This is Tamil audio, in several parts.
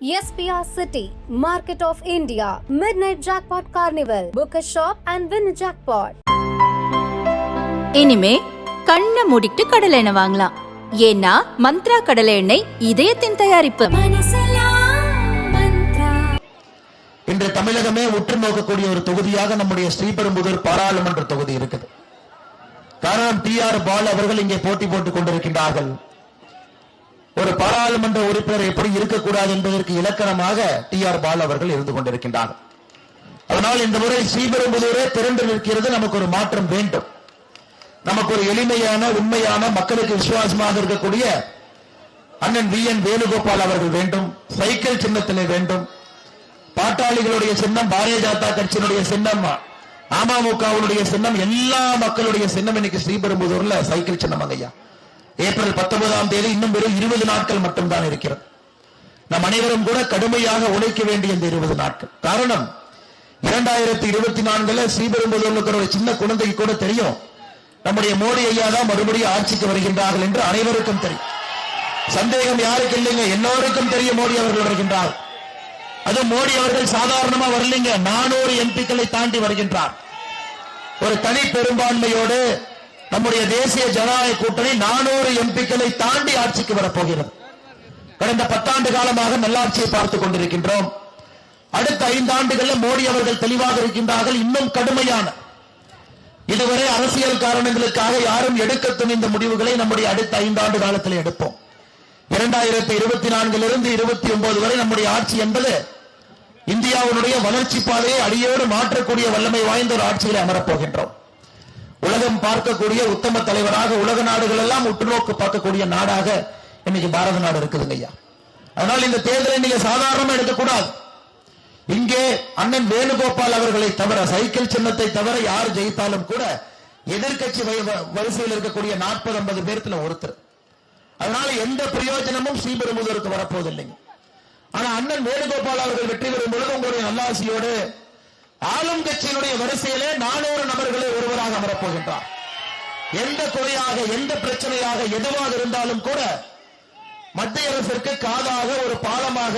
SPR City, Market of India, Midnight Jackpot Carnival. Book a shop and win a jackpot. இனிமே கண்ணை மூடிட்டு கடலை எண்ணெய் வாங்கலாம் ஏன்னா மந்த்ரா கடலை எண்ணெய் இதயத்தின் தயாரிப்பு இன்று தமிழகமே உற்று நோக்கக்கூடிய ஒரு தொகுதியாக நம்முடைய ஸ்ரீபெரும்புதூர் பாராளுமன்ற தொகுதி இருக்குது காரணம் டி ஆர் பால் அவர்கள் இங்கே போட்டி போட்டுக் கொண்டிருக்கின்றார்கள் ஒரு பாராளுமன்ற உறுப்பினர் எப்படி இருக்கக்கூடாது என்பதற்கு இலக்கணமாக டி ஆர் பால் அவர்கள் இருந்து கொண்டிருக்கின்றார்கள் அதனால் இந்த முறை ஸ்ரீபெரும்புதூரே திரண்டு நிற்கிறது. நமக்கு ஒரு மாற்றம் வேண்டும். நமக்கு ஒரு எளிமையான உண்மையான மக்களுக்கு விசுவாசமாக இருக்கக்கூடிய அண்ணன் வி என் வேணுகோபால் அவர்கள் வேண்டும். சைக்கிள் சின்னத்திலே வேண்டும். பாட்டாளிகளுடைய சின்னம் பாரதிய ஜனதா கட்சியினுடைய சின்னம் அமமுகவுடைய சின்னம் எல்லா மக்களுடைய சின்னம் இன்னைக்கு ஸ்ரீபெரும்புதூர்ல சைக்கிள் சின்னம் ஐயா ஏப்ரல் பத்தொன்பதாம் தேதி இன்னும் வெறும் இருபது நாட்கள் மட்டும்தான் இருக்கிறது. நம் அனைவரும் கூட கடுமையாக உழைக்க வேண்டிய இந்த இருபது நாட்கள். காரணம் இரண்டாயிரத்தி இருபத்தி நான்குல ஸ்ரீபெரும்புதூர் ஒரு சின்ன குழந்தைக்கு கூட தெரியும். நம்முடைய மோடி ஐயா தான் மறுபடியும் ஆட்சிக்கு வருகின்றார்கள் என்று அனைவருக்கும் தெரியும். சந்தேகம் யாருக்கு இல்லைங்க? எல்லோருக்கும் தெரியும் மோடி அவர்கள் வருகின்றார். அது மோடி அவர்கள் சாதாரணமா வரலைங்க. நானூறு எம்பிக்களை தாண்டி வருகின்றார். ஒரு தனி பெரும்பான்மையோடு நம்முடைய தேசிய ஜனநாயக கூட்டணி நானூறு எம்பிக்களை தாண்டி ஆட்சிக்கு வரப்போகிறது. கடந்த பத்தாண்டு காலமாக நல்லாட்சியை பார்த்துக் கொண்டிருக்கின்றோம். அடுத்த ஐந்தாண்டுகளில் மோடி அவர்கள் தெளிவாக இருக்கின்றார்கள் இன்னும் கடுமையான. இதுவரை அரசியல் காரணங்களுக்காக யாரும் எடுக்க துணிந்த முடிவுகளை நம்முடைய அடுத்த ஐந்தாண்டு காலத்தில் எடுப்போம். இரண்டாயிரத்தி இருபத்தி நான்கிலிருந்து இருபத்தி ஒன்பது வரை நம்முடைய ஆட்சி என்பது இந்தியாவினுடைய வளர்ச்சி பாதையை அடியோடு மாற்றக்கூடிய வல்லமை வாய்ந்த ஒரு ஆட்சியில் அமரப்போகின்றோம் உலகம் பார்க்கக்கூடிய உத்தம தலைவராக உலக நாடுகள் எல்லாம் உற்றுநோக்கு பார்க்கக்கூடிய நாடாக இன்னைக்கு பாரத நாடு இருக்குதுங்க ஐயா. அதனால் இந்த தேர்தலை நீங்க சாதாரணமா எடுக்கக்கூடாது. இங்கே அண்ணன் வேணுகோபால் அவர்களை தவிர சைக்கிள் சின்னத்தை தவிர யார் ஜெயித்தாலும் கூட எதிர்கட்சி வரிசையில் இருக்கக்கூடிய நாற்பது ஐம்பது பேர்த்துல ஒருத்தர். அதனால எந்த பிரயோஜனமும் ஸ்ரீபெரும்புதூருக்கு வரப்போவதில்லைங்க. ஆனா அண்ணன் வேணுகோபால் அவர்கள் வெற்றி பெறும் பொழுது உங்களுடைய நல்லாசியோடு ஆளும் கட்சியினுடைய வரிசையிலே நானூறு நபர்களை ஒருவராக அமரப்போகின்றார். எந்த குறையாக எந்த பிரச்சனையாக எதுவாக இருந்தாலும் கூட மத்திய அரசிற்கு காதாக ஒரு பாலமாக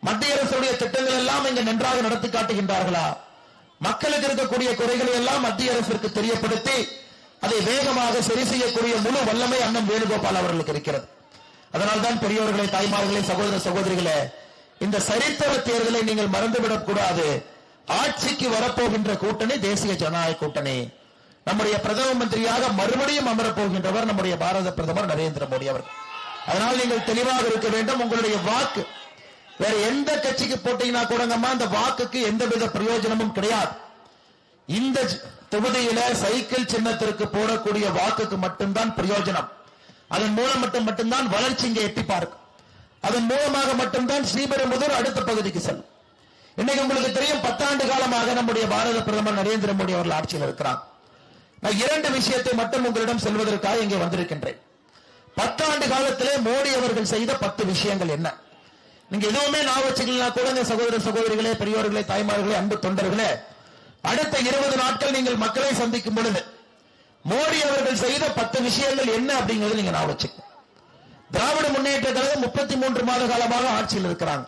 மத்திய அரசுடைய திட்டங்கள் எல்லாம் இங்கு நன்றாக நடத்தி காட்டுகின்றார்களா? மக்களுக்கு இருக்கக்கூடிய குறைகளை எல்லாம் மத்திய அரசிற்கு தெரியப்படுத்தி அதை வேகமாக சரி செய்யக்கூடிய முழு வல்லமை அண்ணன் வேணுகோபால் அவர்களுக்கு இருக்கிறது. அதனால்தான் பெரியவர்களை தாய்மார்களே சகோதர சகோதரிகளே இந்த சரித்திர தேர்தலை நீங்கள் மறந்துவிடக் கூடாது ஆட்சிக்கு வரப்போகின்ற கூட்டணி தேசிய ஜனநாயக கூட்டணி. நம்முடைய பிரதம மந்திரியாக மறுபடியும் அமரப்போகின்றவர் நம்முடைய பாரத பிரதமர் நரேந்திர மோடி அவர் அதனால் நீங்கள் தெளிவாக இருக்க வேண்டும். உங்களுடைய வாக்கு வேற எந்த கட்சிக்கு போட்டீங்கன்னா கூடங்கம்மா அந்த வாக்குக்கு எந்தவித பிரயோஜனமும் கிடையாது. இந்த தொகுதியில சைக்கிள் சின்னத்திற்கு போடக்கூடிய வாக்குக்கு மட்டும்தான் பிரயோஜனம். அதன் மூலம் மட்டும் மட்டும்தான் வளர்ச்சி இங்கே எட்டி பார்க்கும் அதன் மூலமாக மட்டும்தான் ஸ்ரீபெரும்புதூர் அடுத்த பகுதிக்கு செல்லும். இன்னைக்கு உங்களுக்கு தெரியும் பத்தாண்டு காலமாக நம்முடைய பாரத பிரதமர் நரேந்திர மோடி அவர்கள் ஆட்சியில் இருக்கிறார். நான் இரண்டு விஷயத்தை மட்டும் உங்களிடம் செல்வதற்காக இங்கே வந்திருக்கின்றேன். பத்தாண்டு காலத்திலே மோடி அவர்கள் செய்த பத்து விஷயங்கள் என்ன? நீங்க எதுவுமே நான் வச்சுக்கலாம் கூட சகோதர சகோதரிகளே பெரியோர்களே தாய்மார்களே அன்பு தொண்டர்களே அடுத்த இருபது நாட்கள் நீங்கள் மக்களை சந்திக்கும் பொழுது மோடி அவர்கள் செய்த பத்து விஷயங்கள் என்ன அப்படிங்கிறது நீங்க நான் வச்சுக்கணும். திராவிட முன்னேற்ற கழகம் முப்பத்தி மூன்று மாத காலமாக ஆட்சியில் இருக்கிறாங்க.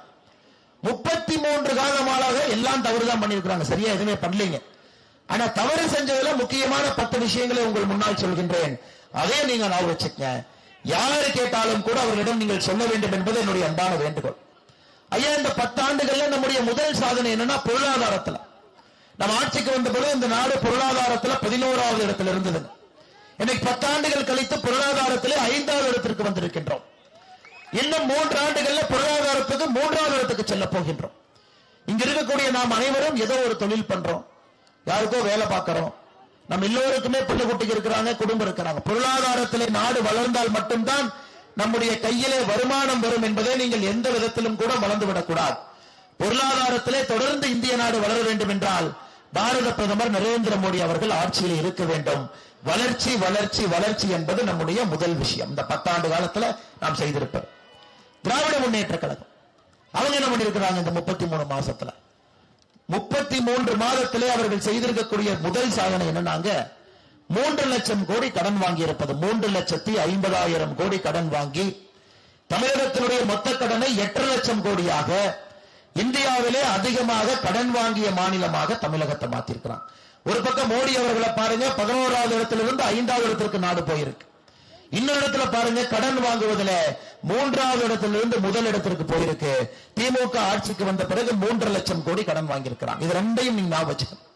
முப்பத்தி மூன்று காலமாக எல்லாம் தவறுதான் பண்ணிருக்கிறாங்க சரியா? எதுவுமே பண்ணலீங்க. ஆனா தவறு செஞ்சதுல முக்கியமான பத்து விஷயங்களை உங்கள் முன்னால் சொல்கின்றேன். அதே நீங்க நான் வச்சுக்க யாரு கேட்டாலும் கூட அவர்களிடம் நீங்கள் சொல்ல வேண்டும் என்பது என்னுடைய அன்பான வேண்டுகோள். ஐயா இந்த பத்தாண்டுகள்ல நம்முடைய முதல் சாதனை என்னன்னா பொருளாதாரத்துல. நம்ம ஆட்சிக்கு வந்த பொழுது இந்த நாடு பொருளாதாரத்துல பதினோராவது இடத்துல இருந்தது இன்னைக்கு பத்தாண்டுகள் கழித்து பொருளாதாரத்திலே ஐந்தாவது இடத்திற்கு வந்திருக்கின்றோம். இன்னும் மூன்று ஆண்டுகள்ல பொருளாதாரத்துக்கு மூன்றாவது இடத்துக்கு செல்ல போகின்றோம். இங்க இருக்கக்கூடிய நாம் அனைவரும் ஏதோ ஒரு தொழில் பண்றோம். யாருக்கோ வேலை பார்க்கிறோம். நம்ம எல்லோருக்குமே பிள்ளை குட்டிக்கு இருக்கிறாங்க குடும்பம் இருக்கிறாங்க. பொருளாதாரத்திலே நாடு வளர்ந்தால் மட்டும்தான் நம்முடைய கையிலே வருமானம் வரும் என்பதை நீங்கள் எந்த விதத்திலும் கூட வளர்ந்து விடக்கூடாது. பொருளாதாரத்திலே தொடர்ந்து இந்திய நாடு வளர வேண்டும் என்றால் பாரத பிரதமர் நரேந்திர மோடி அவர்கள் ஆட்சியில் இருக்க வேண்டும். வளர்ச்சி வளர்ச்சி வளர்ச்சி என்பது நம்முடைய முதல் விஷயம். இந்த பத்தாண்டு காலத்துல நாம் செய்திருப்போம் திராவிட முன்னேற்ற கழகம். அவங்க என்ன பண்ணிருக்கிறாங்க இந்த முப்பத்தி மூணு மாசத்துல? முப்பத்தி மூன்று மாதத்திலே அவர்கள் செய்திருக்கக்கூடிய முதல் சாதனை என்னன்னாங்க? மூன்று லட்சம் கோடி கடன் வாங்கி இருப்பது மூன்று லட்சத்தி ஐம்பதாயிரம் கோடி கடன் வாங்கி தமிழகத்தினுடைய மொத்த கடனை எட்டரை லட்சம் கோடியாக இந்தியாவிலே அதிகமாக கடன் வாங்கிய மாநிலமாக தமிழகத்தை மாத்திருக்கிறான். ஒரு பக்கம் மோடி அவர்களை பாருங்க பதினோராவது இடத்திலிருந்து ஐந்தாவது இடத்திற்கு நாடு போயிருக்கு. இன்னொரு இடத்துல பாருங்க கடன் வாங்குவதில் மூன்றாவது இடத்திலிருந்து முதல் இடத்திற்கு போயிருக்கு. திமுக ஆட்சிக்கு வந்த பிறகு மூன்று லட்சம் கோடி கடன் வாங்கியிருக்கிறான். இது ரெண்டையும் நீங்க ஞாபகம் வச்சுக்கணும்.